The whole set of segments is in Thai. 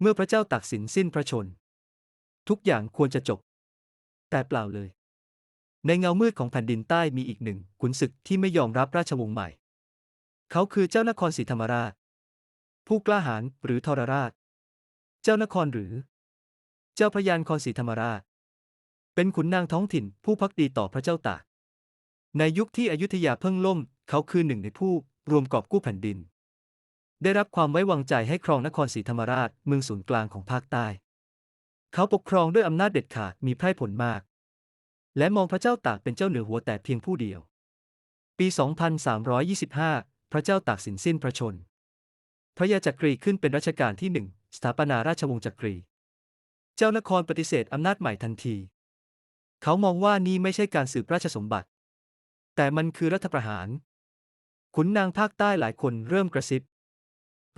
เมื่อพระเจ้าตากสินสิ้นพระชน ทุกอย่างควรจะจบ แต่เปล่าเลย ในเงามืดของแผ่นดินใต้มีอีกหนึ่งขุนศึกที่ไม่ยอมรับราชวงศ์ใหม่ เขาคือเจ้านครศรีธรรมราช ผู้กล้าหาญหรือทรราช เจ้านครหรือ เจ้าพระยานครศรีธรรมราช เป็นขุนนางท้องถิ่นผู้พักดีต่อพระเจ้าตากในยุคที่อยุธยาเพิ่งล่ม เขาคือหนึ่งในผู้รวมกอบกู้แผ่นดิน ได้รับความไว้วางใจให้ครองนครศรีธรรมราชเมืองศูนย์กลางของภาคใต้ เขาปกครองด้วยอำนาจเด็ดขาดมีไพร่ผลมาก และมองพระเจ้าตากเป็นเจ้าเหนือหัวแต่เพียงผู้เดียว ปี 2325 พระเจ้าตากสินสิ้นพระชน พระยาจักรีขึ้นเป็นรัชกาลที่หนึ่งสถาปนาราชวงศ์จักรี เจ้านครปฏิเสธอำนาจใหม่ทันที เขามองว่านี่ไม่ใช่การสืบราชสมบัติ แต่มันคือรัฐประหาร ขุนนางภาคใต้หลายคนเริ่มกระซิบ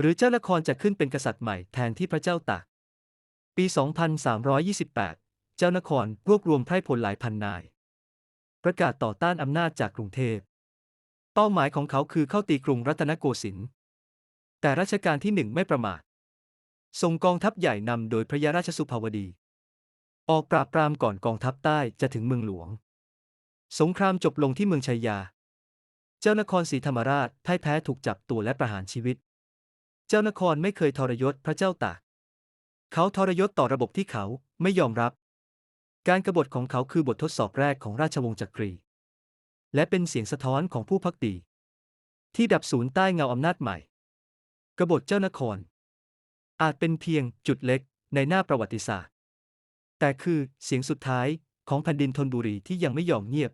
หรือเจ้านครจะขึ้นเป็นกษัตริย์ใหม่แทนที่พระเจ้าตาก ปี 2328 เจ้านครรวบรวมไพร่พลหลายพันนาย ประกาศต่อต้านอำนาจจากกรุงเทพ เป้าหมายของเขาคือเข้าตีกรุงรัตนโกสินทร์ แต่รัชกาลที่หนึ่งไม่ประมาทส่งกองทัพใหญ่นำโดยพระยาราชสุภาวดี ออกปราบปรามก่อนกองทัพใต้จะถึงเมืองหลวง สงครามจบลงที่เมืองชัยยา เจ้านครศรีธรรมราชพ่ายแพ้ถูกจับตัวและประหารชีวิต เจ้านครไม่เคยทรยศพระเจ้าตาก เขาทรยศต่อระบบที่เขาไม่ยอมรับ การกบฏของเขาคือบททดสอบแรกของราชวงศ์จักรี และเป็นเสียงสะท้อนของผู้พักดี ที่ดับสูญใต้เงาอำนาจใหม่ กบฏเจ้านคร อาจเป็นเพียงจุดเล็กในหน้าประวัติศาสตร์ แต่คือเสียงสุดท้ายของแผ่นดินธนบุรีที่ยังไม่ยอมเงียบ